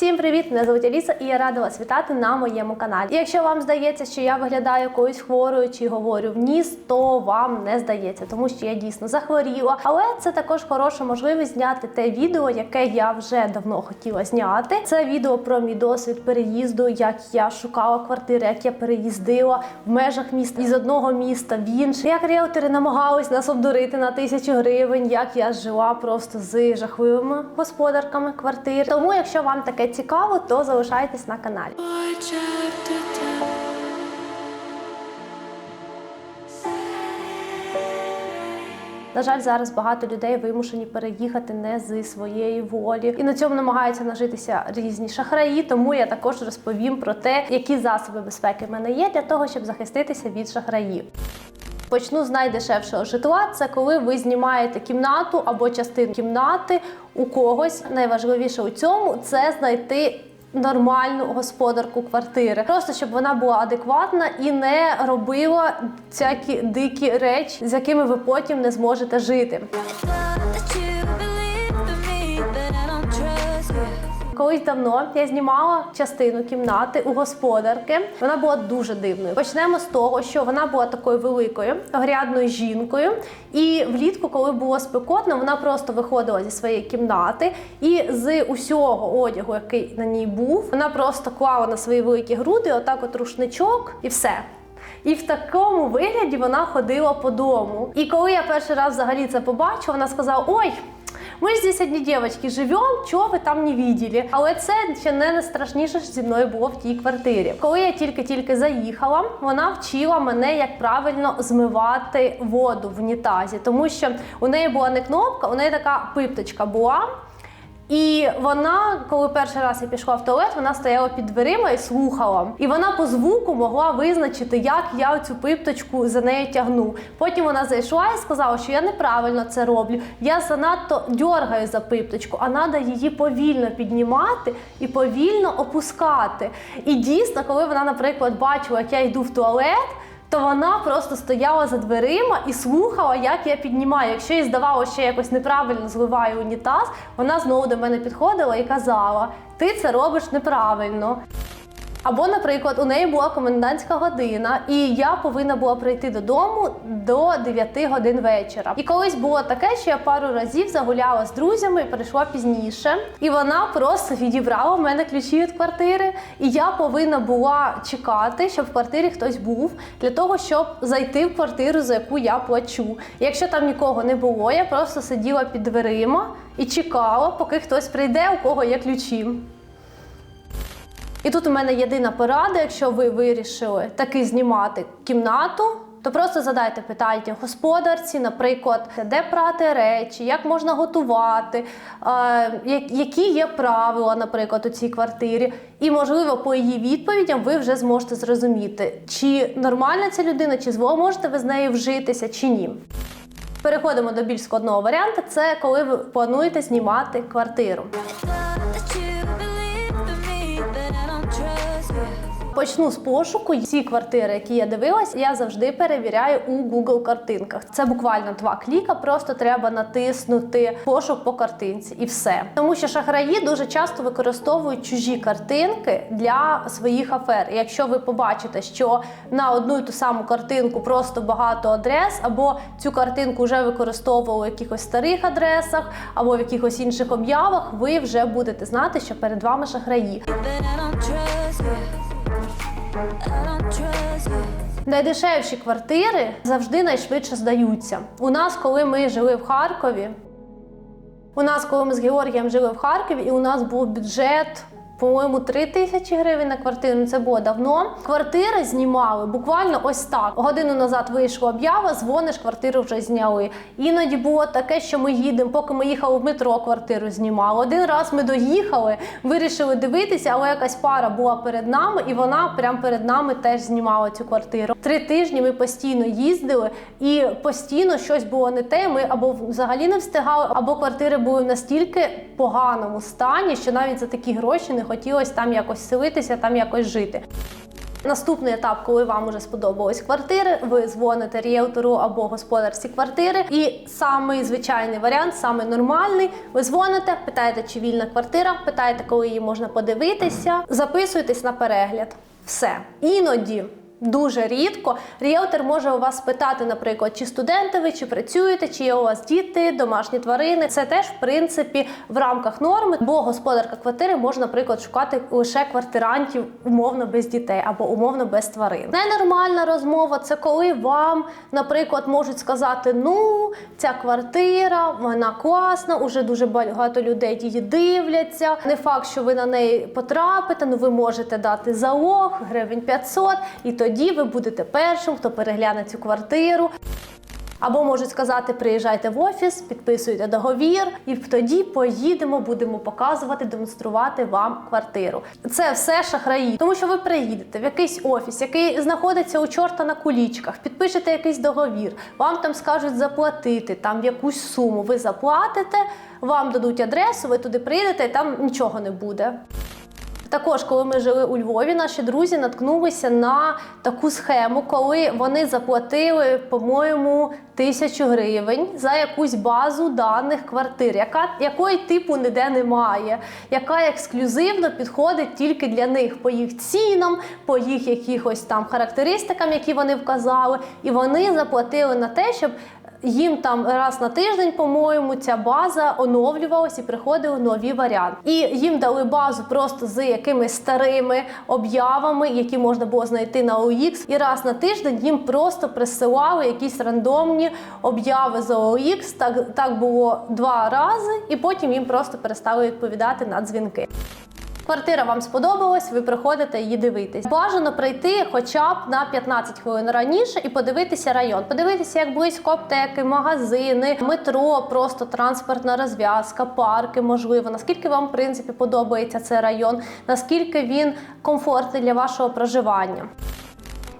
Всім привіт! Мене звуть Аліса і я рада вас вітати на моєму каналі. Якщо вам здається, що я виглядаю якоюсь хворою чи говорю в ніс, то вам не здається, тому що я дійсно захворіла. Але це також хороша можливість зняти те відео, яке я вже давно хотіла зняти. Це відео про мій досвід переїзду, як я шукала квартири, як я переїздила в межах міста із одного міста в інше, як ріелтори намагались нас обдурити на тисячу гривень, як я жила просто з жахливими господарками квартир. Тому, якщо вам таке цікаво, то залишайтесь на каналі. На жаль, зараз багато людей вимушені переїхати не зі своєї волі, і на цьому намагаються нажитися різні шахраї. Тому я також розповім про те, які засоби безпеки в мене є для того, щоб захиститися від шахраїв. Почну з найдешевшого житла. Це коли ви знімаєте кімнату або частину кімнати у когось. Найважливіше у цьому це знайти. Нормальну господарку квартири, просто щоб вона була адекватна і не робила всякі дикі речі, з якими ви потім не зможете жити. Колись давно я знімала частину кімнати у господарки. Вона була дуже дивною. Почнемо з того, що вона була такою великою, огрядною жінкою. І влітку, коли було спекотно, вона просто виходила зі своєї кімнати і з усього одягу, який на ній був, вона просто клала на свої великі груди, отак от рушничок, і все. І в такому вигляді вона ходила по дому. І коли я перший раз взагалі це побачила, вона сказала: Ой. Ми ж здесь одні дівчатки живемо, чого ви там не виділи. Але це ще не найстрашніше, що зі мною було в тій квартирі. Коли я тільки-тільки заїхала, вона вчила мене, як правильно змивати воду в унітазі, тому що у неї була не кнопка, у неї така пипточка була. І вона, коли перший раз я пішла в туалет, вона стояла під дверима і слухала. І вона по звуку могла визначити, як я цю пипточку за нею тягну. Потім вона зайшла і сказала, що я неправильно це роблю. Я занадто дьоргаю за пипточку, а треба її повільно піднімати і повільно опускати. І дійсно, коли вона, наприклад, бачила, як я йду в туалет. То вона просто стояла за дверима і слухала, як я піднімаю. Якщо їй здавалося, що я якось неправильно зливаю унітаз, вона знову до мене підходила і казала: Ти це робиш неправильно. Або, наприклад, у неї була комендантська година, і я повинна була прийти додому до 9 годин вечора. І колись було таке, що я пару разів загуляла з друзями і прийшла пізніше. І вона просто відібрала в мене ключі від квартири. І я повинна була чекати, щоб в квартирі хтось був, для того, щоб зайти в квартиру, за яку я плачу. І якщо там нікого не було, я просто сиділа під дверима і чекала, поки хтось прийде, у кого є ключі. І тут у мене єдина порада, якщо ви вирішили таки знімати кімнату. То просто задайте питання господарці, наприклад, де прати речі, як можна готувати, е, які є правила, наприклад, у цій квартирі. І, можливо, по її відповідям ви вже зможете зрозуміти, чи нормальна ця людина, чи зможете ви з нею вжитися, чи ні. Переходимо до більш складного варіанту. Це коли ви плануєте знімати квартиру. Почну з пошуку. Ці квартири, які я дивилась, я завжди перевіряю у Google картинках. Це буквально два кліка. Просто треба натиснути пошук по картинці і все. Тому що шахраї дуже часто використовують чужі картинки для своїх афер. І якщо ви побачите, що на одну і ту саму картинку просто багато адрес, або цю картинку вже використовували в якихось старих адресах, або в якихось інших об'явах, ви вже будете знати, що перед вами шахраї. You. Найдешевші квартири завжди найшвидше здаються. У нас, коли ми жили в Харкові, у нас, коли ми з Георгієм жили в Харкові, і у нас був бюджет. По-моєму, 3 тисячі гривень на квартиру. Це було давно. Квартири знімали буквально ось так. Годину назад вийшла об'ява, дзвониш, квартиру вже зняли. Іноді було таке, що ми їдемо, поки ми їхали в метро, квартиру знімали. Один раз ми доїхали, вирішили дивитися, але якась пара була перед нами, і вона прямо перед нами теж знімала цю квартиру. Три тижні ми постійно їздили, і постійно щось було не те. Ми або взагалі не встигали, або квартири були в настільки поганому стані, що навіть за такі гроші не хотілося там якось селитися, там якось жити. Наступний етап, коли вам уже сподобались квартири, ви дзвоните ріелтору або господарці квартири. І самий звичайний варіант, самий нормальний. Ви дзвоните, питаєте, чи вільна квартира, питаєте, коли її можна подивитися, записуєтесь на перегляд. Все. Іноді. Дуже рідко ріелтор може у вас спитати, наприклад, чи студенти ви, чи працюєте, чи є у вас діти, домашні тварини. Це теж в принципі в рамках норми, бо господарка квартири може, наприклад, шукати лише квартирантів умовно без дітей або умовно без тварин. Ненормальна розмова це коли вам, наприклад, можуть сказати: ну, ця квартира, вона класна, уже дуже багато людей її дивляться. Не факт, що ви на неї потрапите, ну ви можете дати залог гривень 500, і тоді ви будете першим, хто перегляне цю квартиру. Або можуть сказати, приїжджайте в офіс, підписуйте договір, і тоді поїдемо, будемо показувати, демонструвати вам квартиру. Це все шахраї, тому що ви приїдете в якийсь офіс, який знаходиться у чорта на кулічках, підпишете якийсь договір, вам там скажуть заплатити там якусь суму. Ви заплатите, вам дадуть адресу, ви туди приїдете, і там нічого не буде. Також, коли ми жили у Львові, наші друзі наткнулися на таку схему, коли вони заплатили, по-моєму, тисячу гривень за якусь базу даних квартир, яка якої типу ніде немає, яка ексклюзивно підходить тільки для них по їх цінам, по їх якихось там характеристикам, які вони вказали, і вони заплатили на те, щоб їм там раз на тиждень, по-моєму, ця база оновлювалась і приходили нові варіанти. І їм дали базу просто з якимись старими об'явами, які можна було знайти на OX. І раз на тиждень їм просто присилали якісь рандомні об'яви з OX. Так, так було два рази, і потім їм просто перестали відповідати на дзвінки. Квартира вам сподобалась, ви приходите її дивитись. Бажано прийти хоча б на 15 хвилин раніше і подивитися район. Подивитися, як близько аптеки, магазини, метро, просто транспортна розв'язка, парки, можливо. Наскільки вам, в принципі, подобається цей район, наскільки він комфортний для вашого проживання.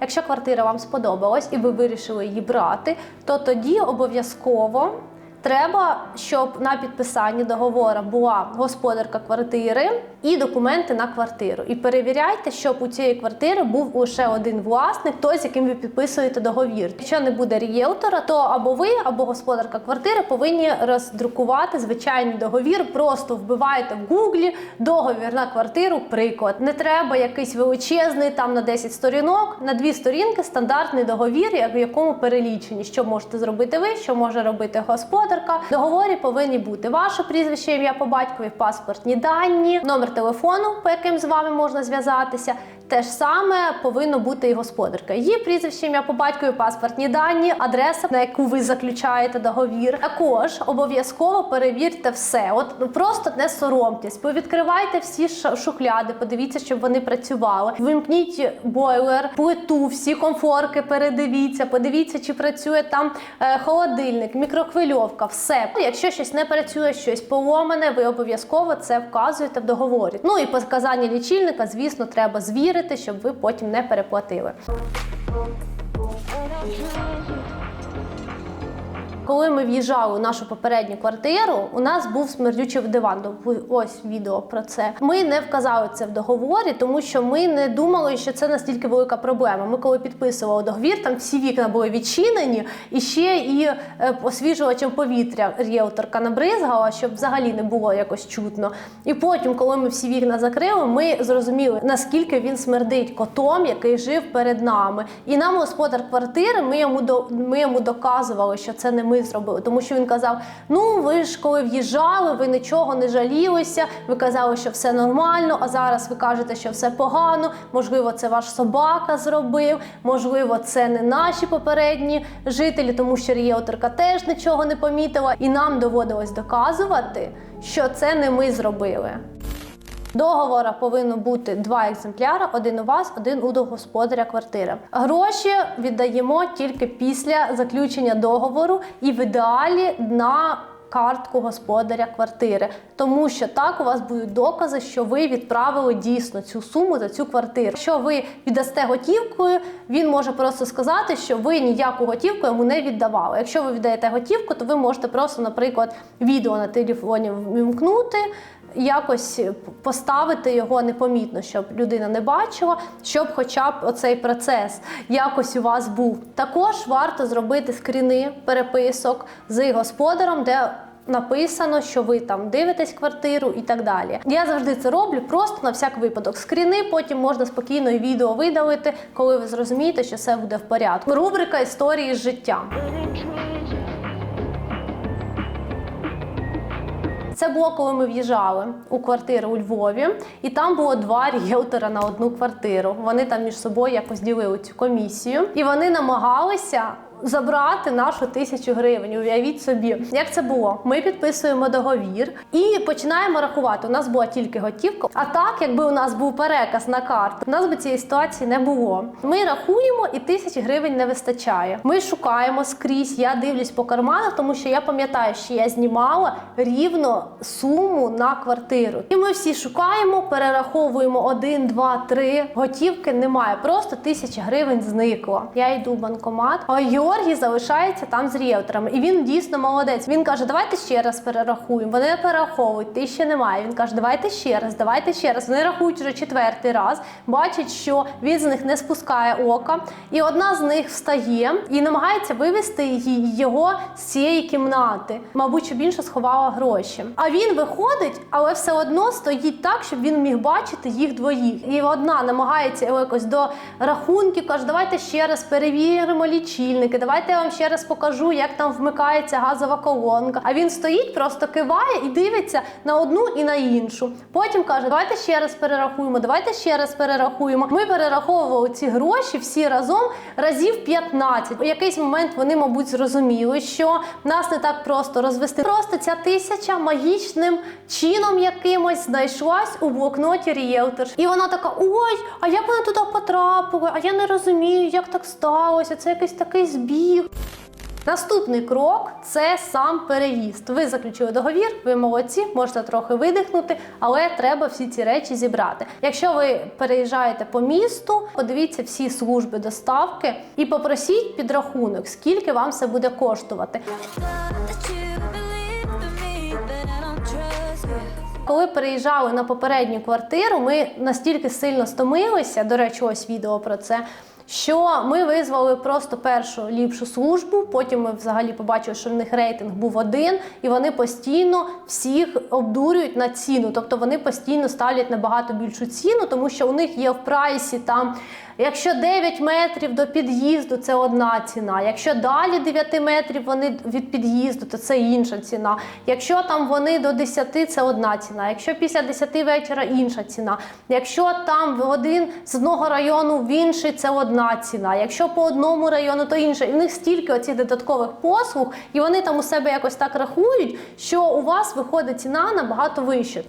Якщо квартира вам сподобалась і ви вирішили її брати, то тоді обов'язково треба, щоб на підписанні договору була господарка квартири і документи на квартиру. І перевіряйте, щоб у цієї квартири був лише один власник, той, з яким ви підписуєте договір. Якщо не буде рієлтора, то або ви, або господарка квартири повинні роздрукувати звичайний договір. Просто вбивайте в гуглі договір на квартиру. Приклад. Не треба якийсь величезний там на 10 сторінок, на дві сторінки стандартний договір, в якому перелічені, що можете зробити ви, що може робити господарка. В договорі повинні бути ваше прізвище, ім'я по батькові, паспортні дані, номер телефону, по яким з вами можна зв'язатися. Те ж саме повинно бути і господарка. Її прізвище, ім'я по батькові, паспортні дані, адреса, на яку ви заключаєте договір. Також обов'язково перевірте все. От ну, просто не соромтесь, повідкривайте всі шухляди, подивіться, щоб вони працювали. Вимкніть бойлер, плиту, всі комфорки передивіться, подивіться, чи працює там е, холодильник, мікрохвильовка, все. Якщо щось не працює, щось поломане, ви обов'язково це вказуєте в договорі. Ну і показання лічильника, звісно, треба звірити, щоб ви потім не переплатили. Коли ми в'їжджали у нашу попередню квартиру, у нас був смердючий диван. Ось відео про це. Ми не вказали це в договорі, тому що ми не думали, що це настільки велика проблема. Ми коли підписували договір, там всі вікна були відчинені, і ще і е, освіжувачем повітря ріелторка набризгала, щоб взагалі не було якось чутно. І потім, коли ми всі вікна закрили, ми зрозуміли, наскільки він смердить котом, який жив перед нами. І нам господар квартири, ми йому до ми йому доказували, що це не ми зробили, тому що він казав: ну ви ж коли в'їжджали, ви нічого не жалілися. Ви казали, що все нормально. А зараз ви кажете, що все погано. Можливо, це ваш собака зробив, можливо, це не наші попередні жителі, тому що ріелторка теж нічого не помітила, і нам доводилось доказувати, що це не ми зробили. Договора повинно бути два екземпляри: один у вас, один у господаря квартири. Гроші віддаємо тільки після заключення договору і в ідеалі на картку господаря квартири, тому що так у вас будуть докази, що ви відправили дійсно цю суму за цю квартиру. Якщо ви віддасте готівкою, він може просто сказати, що ви ніяку готівку йому не віддавали. Якщо ви віддаєте готівку, то ви можете просто, наприклад, відео на телефоні вімкнути якось поставити його непомітно, щоб людина не бачила, щоб хоча б оцей процес якось у вас був. Також варто зробити скріни переписок з господарем, де написано, що ви там дивитесь квартиру і так далі. Я завжди це роблю просто на всяк випадок. Скріни потім можна спокійно і відео видалити, коли ви зрозумієте, що все буде в порядку. Рубрика історії з життя. Це було, коли ми в'їжджали у квартиру у Львові, і там було два ріелтора на одну квартиру. Вони там між собою якось ділили цю комісію, і вони намагалися. Забрати нашу тисячу гривень, уявіть собі, як це було. Ми підписуємо договір і починаємо рахувати. У нас була тільки готівка. А так, якби у нас був переказ на карту, у нас би цієї ситуації не було. Ми рахуємо, і тисячі гривень не вистачає. Ми шукаємо скрізь. Я дивлюсь по карманах, тому що я пам'ятаю, що я знімала рівно суму на квартиру. І ми всі шукаємо, перераховуємо один, два, три. Готівки немає. Просто тисяча гривень зникло. Я йду в банкомат, а Георгій залишається там з ріелторами. І він дійсно молодець. Він каже: давайте ще раз перерахуємо. Вони перераховують, тисячі немає. Він каже, давайте ще раз, давайте ще раз. Вони рахують вже четвертий раз, бачать, що він з них не спускає ока. І одна з них встає і намагається вивести її- його з цієї кімнати. Мабуть, щоб інша сховала гроші. А він виходить, але все одно стоїть так, щоб він міг бачити їх двоїх. І одна намагається якось до рахунків, каже, давайте ще раз перевіримо лічильники, давайте я вам ще раз покажу, як там вмикається газова колонка. А він стоїть, просто киває і дивиться на одну і на іншу. Потім каже, давайте ще раз перерахуємо, давайте ще раз перерахуємо. Ми перераховували ці гроші всі разом разів 15. У якийсь момент вони, мабуть, зрозуміли, що нас не так просто розвести. Просто ця тисяча магічним чином якимось знайшлась у блокноті ріелтор. І вона така: ой, а як вона туди потрапила? А я не розумію, як так сталося. Це якийсь такий збіг. Наступний крок це сам переїзд. Ви заключили договір, ви молодці, можете трохи видихнути, але треба всі ці речі зібрати. Якщо ви переїжджаєте по місту, подивіться всі служби доставки і попросіть підрахунок, скільки вам це буде коштувати. Коли переїжджали на попередню квартиру, ми настільки сильно стомилися. До речі, ось відео про це. Що ми визвали просто першу ліпшу службу. Потім ми взагалі побачили, що в них рейтинг був один, і вони постійно всіх обдурюють на ціну. Тобто вони постійно ставлять набагато більшу ціну, тому що у них є в прайсі там. Якщо 9 метрів до під'їзду, це одна ціна. Якщо далі 9 метрів вони від під'їзду, то це інша ціна. Якщо там вони до 10, це одна ціна. Якщо після 10 вечора інша ціна. Якщо там один з одного району в інший, це одна ціна. Якщо по одному району, то інше. І в них стільки оцих додаткових послуг, і вони там у себе якось так рахують, що у вас виходить ціна набагато вища.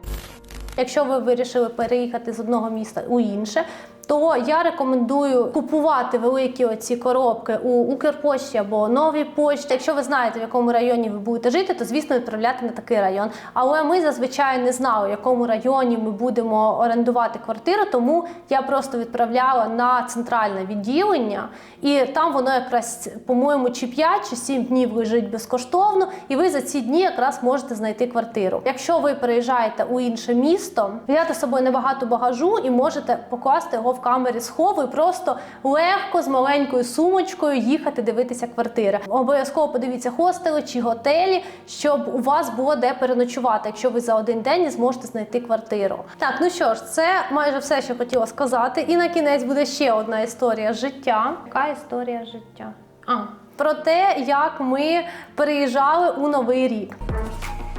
Якщо ви вирішили переїхати з одного міста у інше, то я рекомендую купувати великі оці коробки у Укрпошті або новій пошті. Якщо ви знаєте, в якому районі ви будете жити, то звісно відправляти на такий район. Але ми зазвичай не знали, в якому районі ми будемо орендувати квартиру, тому я просто відправляла на центральне відділення, і там воно якраз, по-моєму, чи 5 чи 7 днів лежить безкоштовно, і ви за ці дні якраз можете знайти квартиру. Якщо ви переїжджаєте у інше місто, взяти з собою небагато багажу і можете покласти його в камері схову і просто легко з маленькою сумочкою їхати дивитися квартири. Обов'язково подивіться хостели чи готелі, щоб у вас було де переночувати, якщо ви за один день не зможете знайти квартиру. Так, ну що ж, це майже все, що хотіла сказати. І на кінець буде ще одна історія життя. Яка історія життя? А. Про те, як ми переїжджали у новий рік.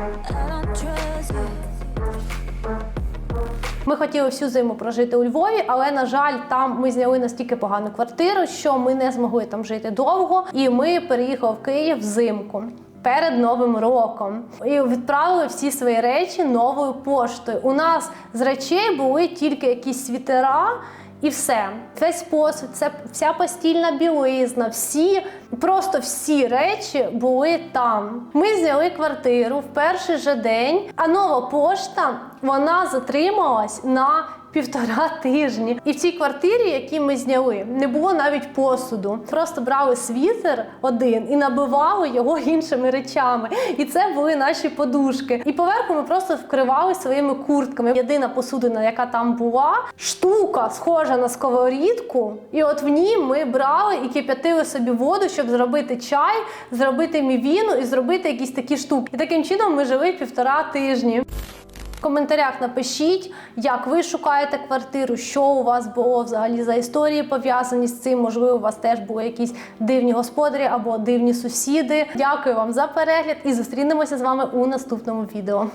I don't trust you. Ми хотіли всю зиму прожити у Львові, але на жаль, там ми зняли настільки погану квартиру, що ми не змогли там жити довго, і ми переїхали в Київ взимку. Перед новим роком і відправили всі свої речі новою поштою. У нас з речей були тільки якісь світера і все. Весь посуд, це вся постільна білизна, всі Просто всі речі були там. Ми зняли квартиру в перший же день, а нова пошта вона затрималась на півтора тижні. І в цій квартирі, які ми зняли, не було навіть посуду. Просто брали світер один і набивали його іншими речами. І це були наші подушки. І поверху ми просто вкривали своїми куртками. Єдина посудина, яка там була, штука схожа на сковорідку. І от в ній ми брали і кип'ятили собі воду, щоб зробити чай, зробити мівіну і зробити якісь такі штуки. І таким чином ми жили півтора тижні. В коментарях напишіть, як ви шукаєте квартиру, що у вас було взагалі за історії пов'язані з цим. Можливо, у вас теж були якісь дивні господарі або дивні сусіди. Дякую вам за перегляд і зустрінемося з вами у наступному відео.